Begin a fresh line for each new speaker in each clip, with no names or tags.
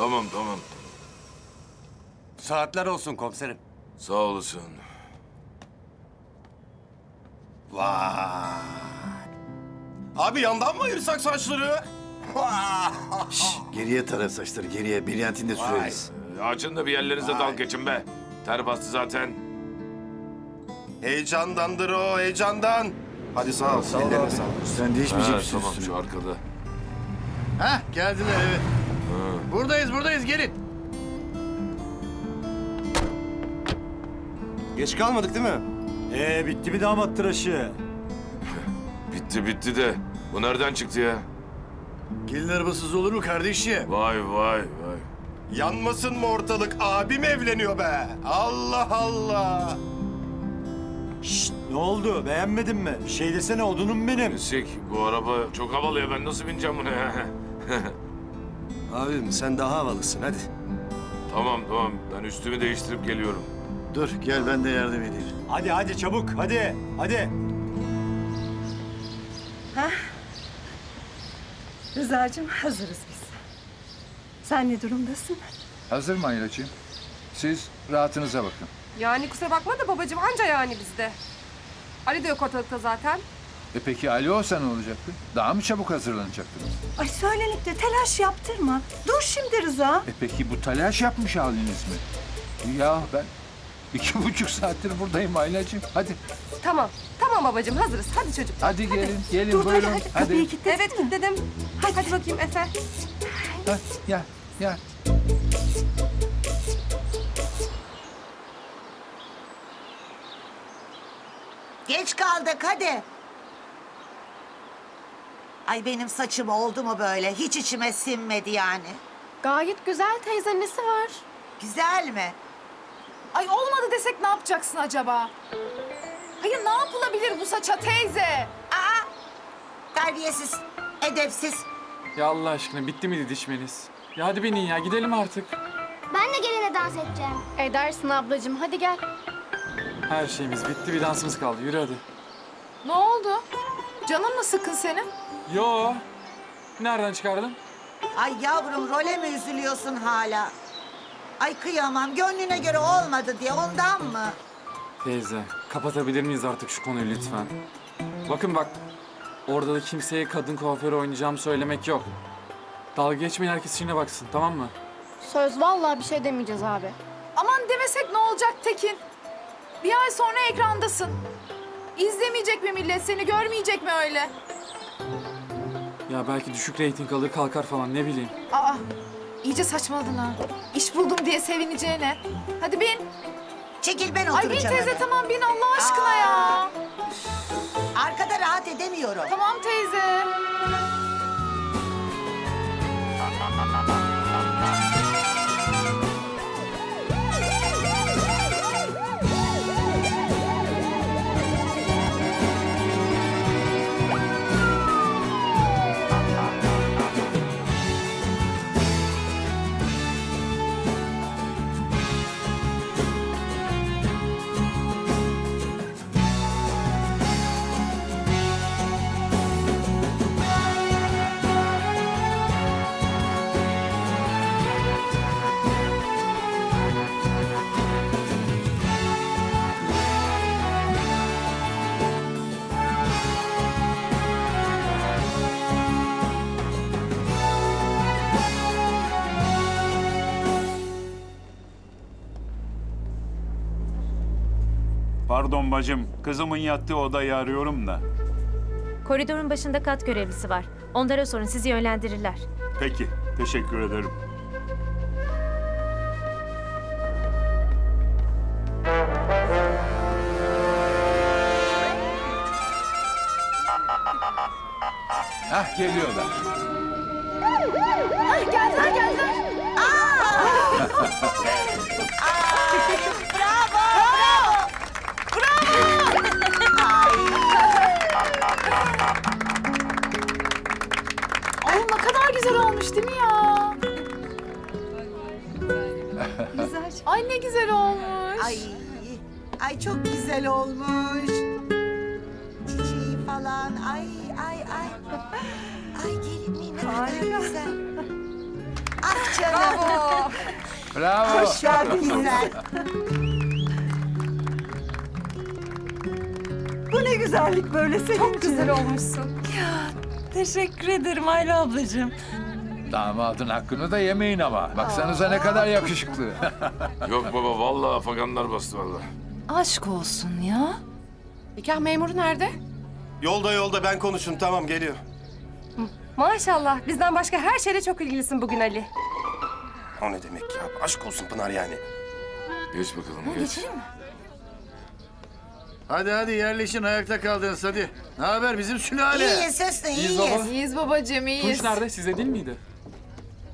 Tamam tamam.
Saatler olsun komiserim.
Sağ olasın.
Vay. Abi yandan mı ayırsak saçları? Vay.
Geriye tara saçları geriye. Bilyantinde süreriz.
Ee, Açın da bir yerlerinize dal geçin be. Ter bastı zaten.
Heyecandandır o, heyecandan. Hadi sağ ol, ellerine sağlık.
Sen değişmeyecek
Ha,
misin
tamam
üstünü?
şu arkada.
Hah geldiler evet. Buradayız buradayız gelin.
Geç kalmadık değil mi?
Ee bitti mi damat tıraşı?
Bitti bitti de. Bu nereden çıktı ya?
Gelin arabasız olur mu kardeşim?
Vay vay vay.
Yanmasın mı ortalık? Abim evleniyor be. Allah Allah.
Şşt ne oldu beğenmedin mi? Bir şey desene odunum benim.
Sik bu araba çok havalı ya ben nasıl bineceğim buna ya?
Abim sen daha havalısın hadi.
tamam tamam ben üstümü değiştirip geliyorum.
Dur gel ben de yardım edeyim.
Hadi hadi çabuk hadi hadi.
Rıza'cığım hazırız biz. Sen ne durumdasın?
Hazır mı Aylacığım? Siz rahatınıza bakın.
Yani kusura bakma da babacığım anca yani bizde. Ali de yok ortalıkta zaten.
E peki Ali olsa ne olacaktı? Daha mı çabuk hazırlanacaktınız?
Ay söylenip de telaş yaptırma. Dur şimdi Rıza.
E peki bu telaş yapmış haliniz mi? Ya ben iki buçuk saattir buradayım Aylacığım. Hadi,
Tamam. Tamam babacığım hazırız. Hadi çocuklar.
hadi gelin, gelin
Dur
buyurun.
hadi hadi kapıyı kilitledin
Evet
mi?
dedim. Hadi, hadi bakayım Efe.
Ha, gel, gel.
Geç kaldık hadi. Ay benim saçım oldu mu böyle? Hiç içime sinmedi yani.
Gayet güzel teyze nesi var?
Güzel mi?
Ay olmadı desek ne yapacaksın acaba? Hayır ne yapılabilir bu saça teyze?
Aa! Terbiyesiz, edepsiz.
Ya Allah aşkına bitti mi didişmeniz? Ya hadi binin ya gidelim artık.
Ben de gelene dans edeceğim. Edersin ablacığım hadi gel.
Her şeyimiz bitti bir dansımız kaldı yürü hadi.
Ne oldu? Canın mı sıkın senin?
Yo. Nereden çıkardın?
Ay yavrum role mi üzülüyorsun hala? Ay kıyamam gönlüne göre olmadı diye ondan mı?
Teyze kapatabilir miyiz artık şu konuyu lütfen? Bakın bak orada da kimseye kadın kuaförü oynayacağımı söylemek yok. Dalga geçmeyin herkes işine baksın tamam mı?
Söz vallahi bir şey demeyeceğiz abi. Aman demesek ne olacak Tekin? Bir ay sonra ekrandasın. İzlemeyecek mi millet seni görmeyecek mi öyle?
Ya belki düşük reyting alır kalkar falan ne bileyim.
Aa iyice saçmaladın ha. İş buldum diye sevineceğine. Hadi bin.
Çekil ben
Ay bin
oturacağım
teyze
öyle.
tamam bin Allah aşkına ya.
Arkada rahat edemiyorum.
Tamam teyze.
Pardon bacım kızımın yattığı odayı arıyorum da.
Koridorun başında kat görevlisi var. Onlara sorun sizi yönlendirirler.
Peki teşekkür ederim.
Hah geliyorlar.
Geldiler geldiler. Ay
Falan. Ay, ay, ay. Ay gelin ne kadar güzel. Ah canım.
Bravo.
Hoş geldin güzel.
Bu ne güzellik böyle senin
Çok güzel olmuşsun.
Teşekkür ederim Ayla ablacığım.
Damadın hakkını da yemeyin ama. Baksanıza ne kadar yakışıklı.
Yok baba vallahi afaganlar bastı vallahi.
Aşk olsun ya.
Nikah memuru nerede?
Yolda yolda ben konuşun tamam geliyor.
Maşallah bizden başka her şeyle çok ilgilisin bugün Ali.
O ne demek ya? Aşk olsun Pınar yani.
Geç bakalım geç.
Hadi hadi yerleşin ayakta kaldınız hadi. Ne haber bizim sülale?
İyiyiz Hüsnü iyiyiz.
İyiyiz babacığım iyiyiz.
Tunç nerede? Sizde değil miydi?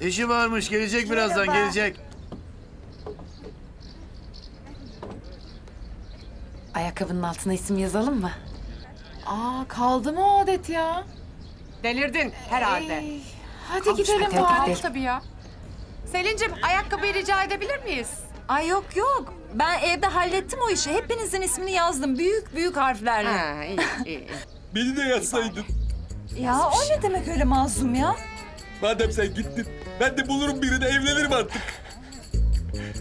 İşi varmış gelecek birazdan
Merhaba.
gelecek.
Ayakkabının altına isim yazalım mı?
Aa kaldı mı o adet ya?
Delirdin herhalde.
Ey, hadi gidelim
hadi
bari.
gidelim.
Tabii ya. Selin'cim ayakkabıyı rica edebilir miyiz?
Ay yok yok. Ben evde hallettim o işi. Hepinizin ismini yazdım. Büyük büyük harflerle.
Ha iyi iyi.
Beni de yazsaydın.
Ya o ne demek öyle mazlum ya?
Madem sen gittin ben de bulurum birini evlenirim artık.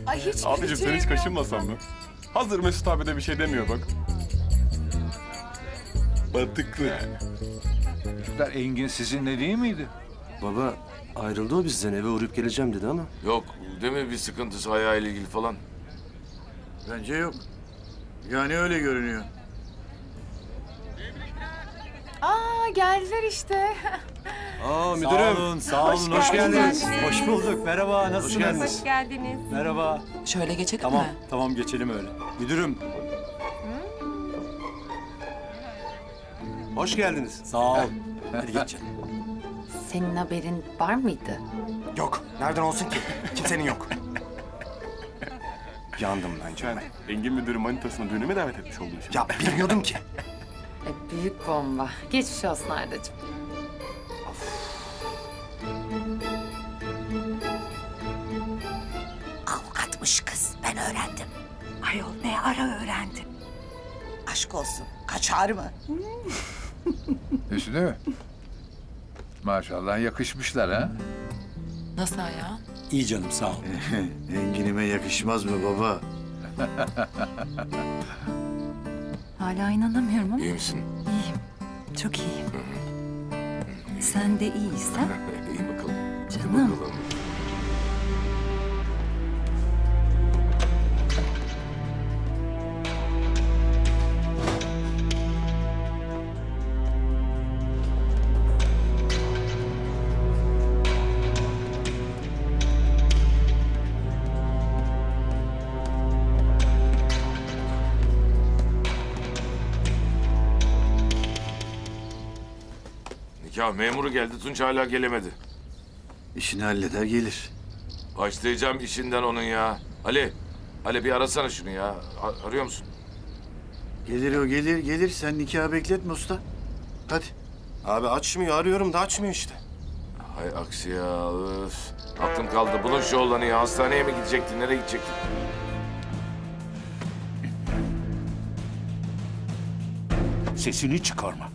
Ay hiç
Abicim sen hiç kaşınmasan mı? Hazır Mesut abi de bir şey demiyor bak. Mantıklı.
Çocuklar Engin sizinle değil miydi?
Baba ayrıldı o bizden eve uğrayıp geleceğim dedi ama.
Yok değil mi bir sıkıntısı ayağıyla ilgili falan?
Bence yok. Yani öyle görünüyor.
Aa geldiler işte.
Aa
Sağ olun, sağ olun. Hoş, geldiniz.
geldiniz.
Hoş bulduk. Merhaba, nasılsınız?
Hoş geldiniz.
Merhaba.
Şöyle geçelim
Tamam,
mi?
tamam geçelim öyle. Müdürüm,
Hoş geldiniz.
sağ ol. Hadi geçelim.
Senin haberin var mıydı?
Yok. Nereden olsun ki? Kimsenin yok. Yandım bence. Ben Engin müdürün manitasını düğüne mi davet etmiş oldun şimdi? Ya bilmiyordum ki.
E, büyük bomba. Geçmiş olsun Arda'cığım.
Avukatmış kız ben öğrendim.
Ayol ne ara öğrendin?
Aşk olsun. Kaçar mı?
Hüsnü. Maşallah yakışmışlar ha.
Nasıl ayağın?
İyi canım, sağ ol.
Enginime yakışmaz mı baba?
Hala inanamıyorum ama
İyi misin?
iyiyim. Çok iyiyim. Sen de iyiysen
İyi bakalım. İyi
Canım.
bakalım. Nikah memuru geldi Tunç hala gelemedi.
İşini halleder gelir.
Başlayacağım işinden onun ya. Ali, Ali bir arasana şunu ya. A- arıyor musun?
Gelir o gelir gelir. Sen nikahı bekletme usta. Hadi.
Abi açmıyor arıyorum da açmıyor işte.
Hay aksi ya. Öf. Aklım kaldı. Bulun şu oğlanı ya. Hastaneye mi gidecektin? Nereye gidecektin?
Sesini çıkarma.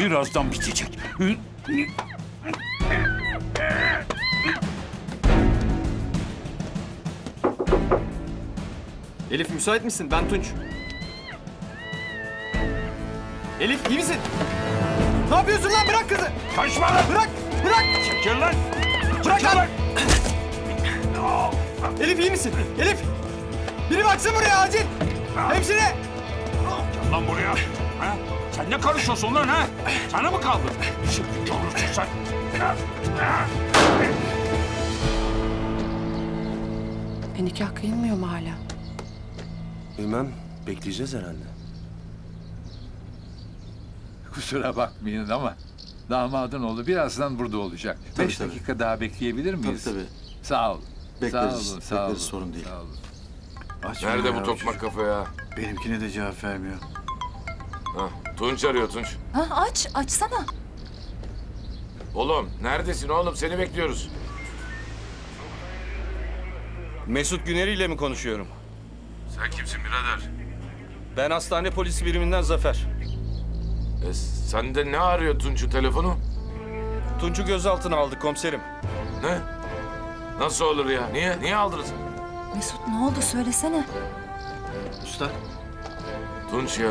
Birazdan bitecek.
Elif müsait misin? Ben Tunç. Elif iyi misin? Ne yapıyorsun lan? Bırak kızı. Kaçma lan. Bırak. Bırak. Çekil lan. Bırak lan. Elif iyi misin? Elif. Biri baksın buraya acil. Hemşire.
Lan buraya. Ha? Sen ne karışıyorsun lan ha? Sana mı kaldı? Şimdi görürsün sen.
E, nikah kıyılmıyor mu hala?
Bilmem bekleyeceğiz herhalde.
Kusura bakmayın ama damadın oğlu birazdan burada olacak.
Tabii,
Beş
tabii.
dakika daha bekleyebilir
Tabii
miyiz?
tabii.
Sağ olun.
Bekleriz,
Sağ olun, sağ
bekleriz,
olun.
sorun değil.
Sağ olun.
Nerede bu tokmak kafa ya?
Benimkine de cevap vermiyor.
Ha, Tunç arıyor Tunç.
Ha, aç, açsana.
Oğlum neredesin oğlum? Seni bekliyoruz.
Mesut Güneri ile mi konuşuyorum?
Sen kimsin birader?
Ben hastane polisi biriminden Zafer.
E, sen de ne arıyor Tunç'un telefonu?
Tunç'u gözaltına aldık komiserim.
Ne? Nasıl olur ya? Niye? Niye aldınız?
Mesut ne oldu söylesene.
Usta.
Tunç ya.